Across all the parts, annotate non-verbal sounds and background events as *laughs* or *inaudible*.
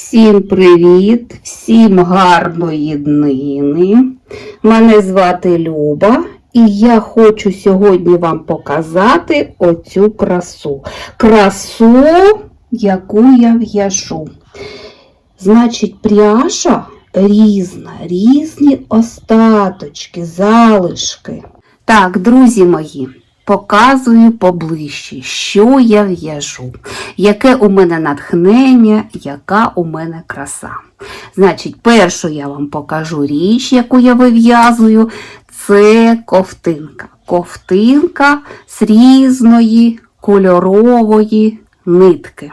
Всім привіт, всім гарної днини. Мене звати Люба, і я хочу сьогодні вам показати оцю красу. Красу, яку я в'яжу. Значить, пряжа різна, різні остаточки, залишки. Так, друзі мої, показую поближче, що я в'яжу, яке у мене натхнення, яка у мене краса. Значить, першу я вам покажу річ, яку я вив'язую, це ковтинка. Ковтинка з різної кольорової нитки.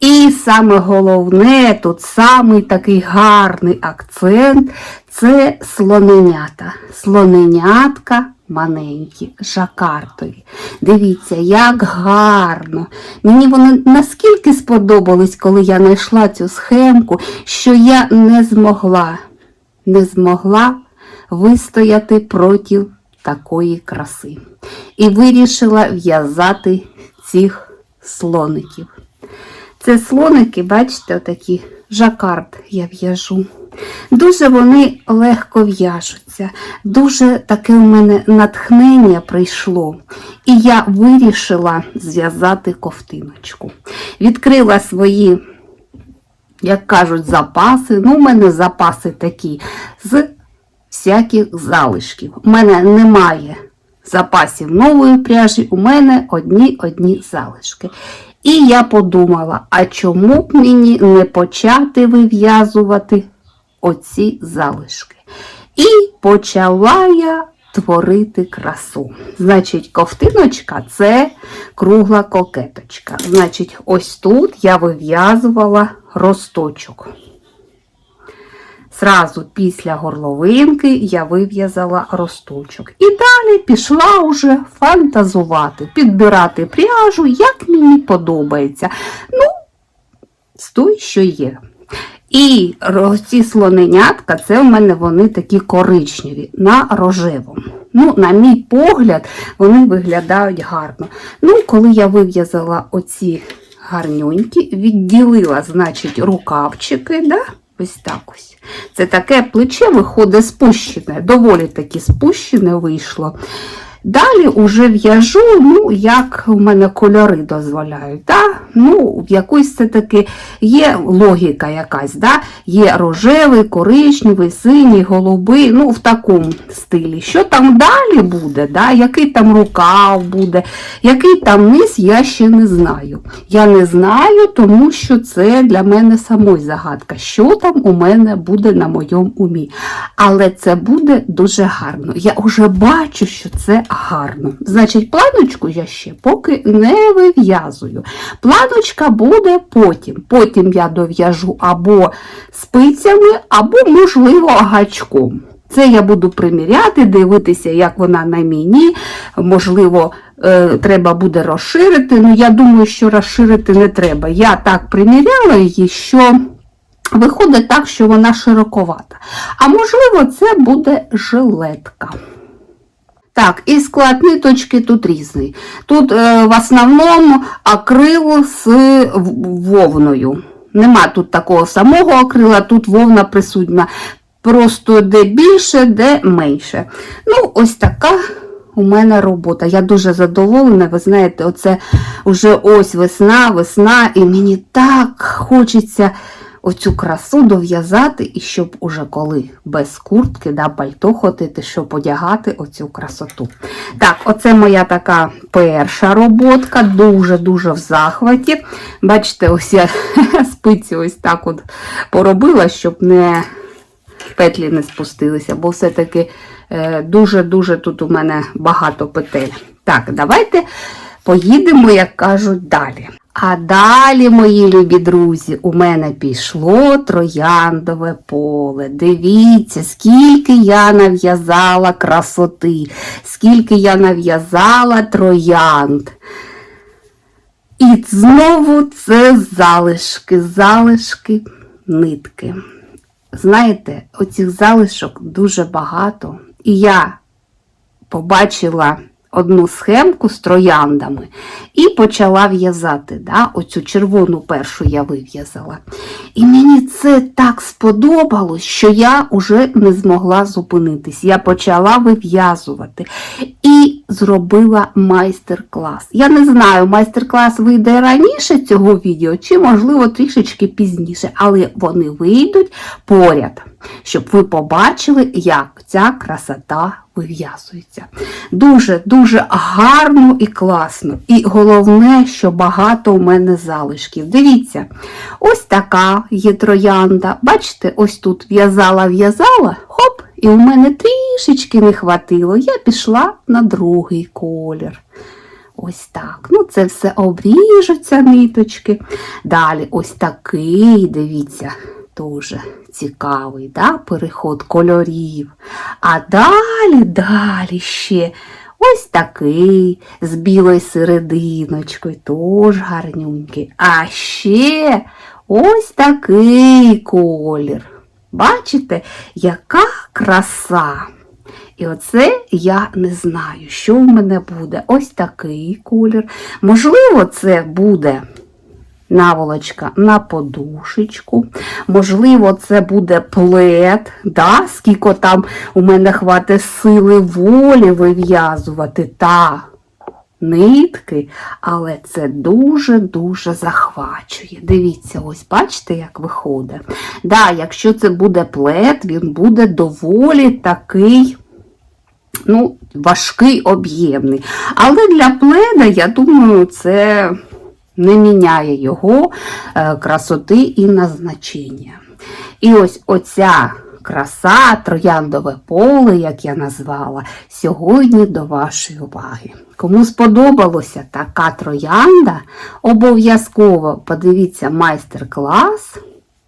І саме головне, тут самий такий гарний акцент це слоненята. Слоненятка маленькі, жакартові. Дивіться, як гарно. Мені вони наскільки сподобались, коли я знайшла цю схемку, що я не змогла, не змогла вистояти проти такої краси. І вирішила в'язати цих слоників. Це слоники, бачите, отакі жакард я в'яжу. Дуже вони легко в'яжуться, дуже таке у мене натхнення прийшло. І я вирішила зв'язати ковтиночку. Відкрила свої, як кажуть, запаси. Ну, у мене запаси такі з всяких залишків. У мене немає запасів нової пряжі, у мене одні одні залишки. І я подумала, а чому б мені не почати вив'язувати оці залишки? І почала я творити красу. Значить, ковтиночка це кругла кокеточка. Значить, ось тут я вив'язувала росточок. Сразу після горловинки я вив'язала росточок. І далі пішла уже фантазувати, підбирати пряжу, як мені подобається. Ну, з той, що є. І ці слоненятка, це в мене вони такі коричневі на рожевому. Ну, на мій погляд, вони виглядають гарно. Ну, коли я вив'язала оці гарнюнькі, відділила, значить, рукавчики, да? ось так ось. Це таке плече виходить спущене, доволі таки спущене вийшло. Далі вже в'яжу, ну, як у мене кольори дозволяють. Да? Ну, в якусь це таки є логіка якась. Да? Є рожевий, коричневий, синій, голубий, ну, в такому стилі. Що там далі буде, да? який там рукав буде, який там низ, я ще не знаю. Я не знаю, тому що це для мене самої загадка, що там у мене буде на моєму умі. Але це буде дуже гарно. Я вже бачу, що це гарно. Значить, планочку я ще поки не вив'язую. Планочка буде потім. Потім я дов'яжу або спицями, або, можливо, гачком. Це я буду приміряти, дивитися, як вона на мені. Можливо, е, треба буде розширити. Ну, я думаю, що розширити не треба. Я так приміряла її, що виходить так, що вона широковата. А можливо, це буде жилетка. Так, і склад ниточки тут різний. Тут е, в основному акрил з вовною. Нема тут такого самого акрила, тут вовна присутня. Просто де більше, де менше. Ну, ось така у мене робота. Я дуже задоволена. Ви знаєте, оце вже ось весна, весна, і мені так хочеться оцю красу дов'язати, і щоб уже коли без куртки, да, пальто ходити, щоб одягати оцю красоту. Так, оце моя така перша роботка, дуже-дуже в захваті. Бачите, ось я *laughs* спиці ось так от поробила, щоб не петлі не спустилися, бо все-таки е, дуже-дуже тут у мене багато петель. Так, давайте поїдемо, як кажуть, далі. А далі, мої любі друзі, у мене пішло трояндове поле. Дивіться, скільки я нав'язала красоти, скільки я нав'язала троянд. І знову це залишки, залишки нитки. Знаєте, оцих залишок дуже багато. І я побачила одну схемку з трояндами і почала в'язати. Да? Оцю червону першу я вив'язала. І мені це так сподобалось, що я вже не змогла зупинитись. Я почала вив'язувати і зробила майстер-клас. Я не знаю, майстер-клас вийде раніше цього відео, чи, можливо, трішечки пізніше, але вони вийдуть поряд, щоб ви побачили, як ця красота вив'язується. Дуже-дуже гарно і класно. І головне, що багато у мене залишків. Дивіться, ось така є троянда. Бачите, ось тут в'язала-в'язала, хоп, і у мене трішечки не хватило. Я пішла на другий колір. Ось так. Ну, це все обріжуться ниточки. Далі ось такий, дивіться, дуже цікавий да, переход кольорів. А далі, далі ще ось такий з білою серединочкою, теж гарнюнький. А ще ось такий колір. Бачите, яка краса. І оце я не знаю, що в мене буде. Ось такий колір. Можливо, це буде наволочка на подушечку. Можливо, це буде плед, да? скільки там у мене хватить сили волі вив'язувати та нитки, але це дуже-дуже захвачує. Дивіться, ось бачите, як виходить. Да, якщо це буде плед, він буде доволі такий ну, важкий, об'ємний. Але для пледа, я думаю, це не міняє його е, красоти і назначення. І ось оця краса, трояндове поле, як я назвала, сьогодні до вашої уваги. Кому сподобалося така троянда, обов'язково подивіться майстер-клас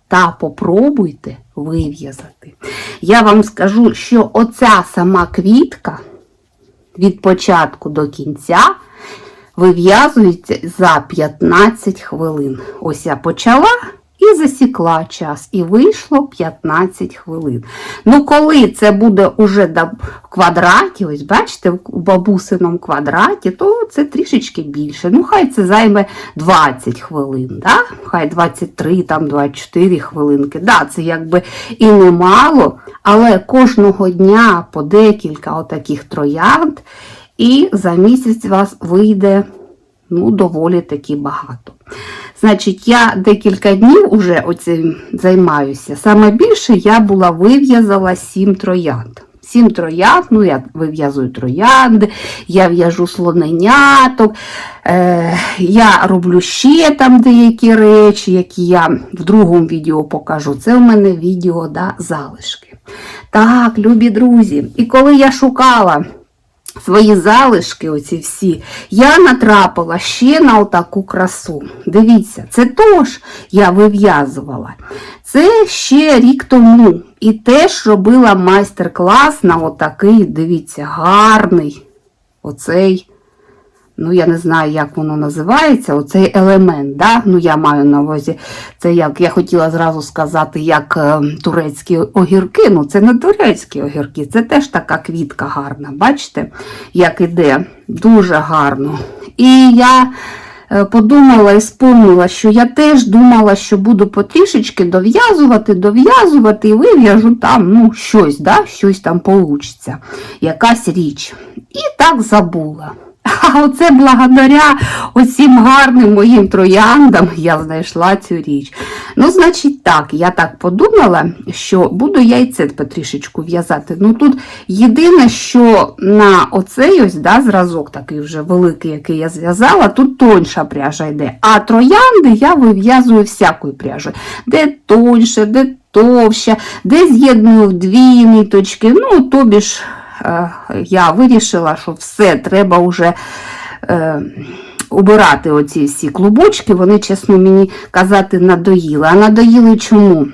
та попробуйте вив'язати. Я вам скажу, що оця сама квітка від початку до кінця вив'язується за 15 хвилин. Ось я почала і засікла час, і вийшло 15 хвилин. Ну, коли це буде уже в квадраті, ось бачите, в бабусиному квадраті, то це трішечки більше. Ну, хай це займе 20 хвилин, да? хай 23, там 24 хвилинки. Да, Це якби і немало, але кожного дня по декілька отаких троянд, і за місяць вас вийде ну, доволі таки багато. Значить, я декілька днів уже оцим займаюся. Саме більше я була вив'язала сім троянд. Сім троянд, ну я вив'язую троянди, я в'яжу слоненяток, е, я роблю ще там деякі речі, які я в другому відео покажу. Це в мене відео да, залишки. Так, любі друзі, і коли я шукала свої залишки, оці всі, я натрапила ще на отаку красу. Дивіться, це теж я вив'язувала. Це ще рік тому. І теж робила майстер-клас на отакий, дивіться, гарний оцей. Ну, я не знаю, як воно називається, оцей елемент. да? Ну, я маю на увазі, це як я хотіла зразу сказати, як е, турецькі огірки. Ну, це не турецькі огірки, це теж така квітка гарна. Бачите, як іде, дуже гарно. І я е, подумала і спомнила, що я теж думала, що буду потрішечки дов'язувати, дов'язувати і вив'яжу там ну, щось, да? щось там получиться, якась річ. І так забула. А оце благодаря оцім гарним моїм трояндам я знайшла цю річ. Ну, значить, так, я так подумала, що буду яйце потрішечку в'язати. Ну тут єдине, що на оцей ось да, зразок, такий вже великий, який я зв'язала, тут тоньша пряжа йде. А троянди я вив'язую всякою пряжею. Де тоньше, де товща, де з'єдную в дві ниточки. Ну, тобі ж. Е, я вирішила, що все, треба вже е, убирати оці всі клубочки, вони, чесно мені казати, надоїли. А надоїли чому?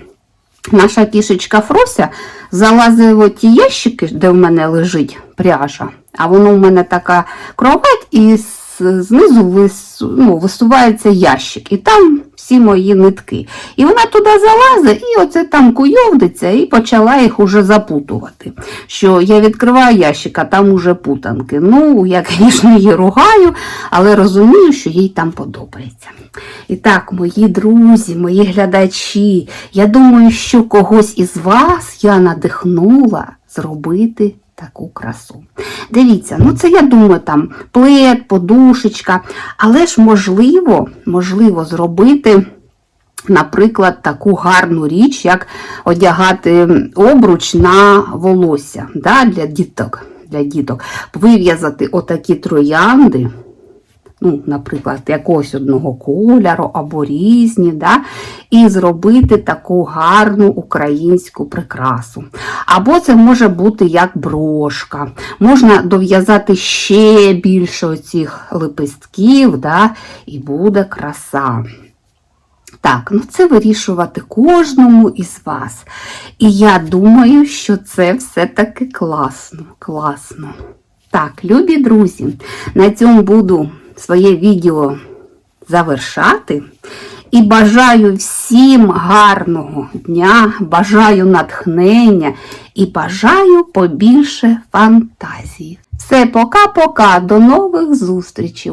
Наша кішечка Фрося залазила в ті ящики, де в мене лежить пряжа, а воно в мене така кровать із знизу вис, ну, висувається ящик, і там всі мої нитки. І вона туди залазить, і оце там куйовдиться, і почала їх уже запутувати. Що я відкриваю ящик, а там уже путанки. Ну, я, звісно, її ругаю, але розумію, що їй там подобається. І так, мої друзі, мої глядачі, я думаю, що когось із вас я надихнула зробити таку красу. Дивіться, ну це я думаю, там плед, подушечка, але ж можливо, можливо зробити. Наприклад, таку гарну річ, як одягати обруч на волосся да, для діток. Для діток. Вив'язати отакі троянди, ну, наприклад, якогось одного кольору або різні, да, і зробити таку гарну українську прикрасу. Або це може бути як брошка. Можна дов'язати ще більше оцих лепестків, да, і буде краса. Так, ну це вирішувати кожному із вас. І я думаю, що це все-таки класно, класно. Так, любі друзі, на цьому буду своє відео завершати. І бажаю всім гарного дня, бажаю натхнення і бажаю побільше фантазії. Все, пока-пока, до нових зустрічей!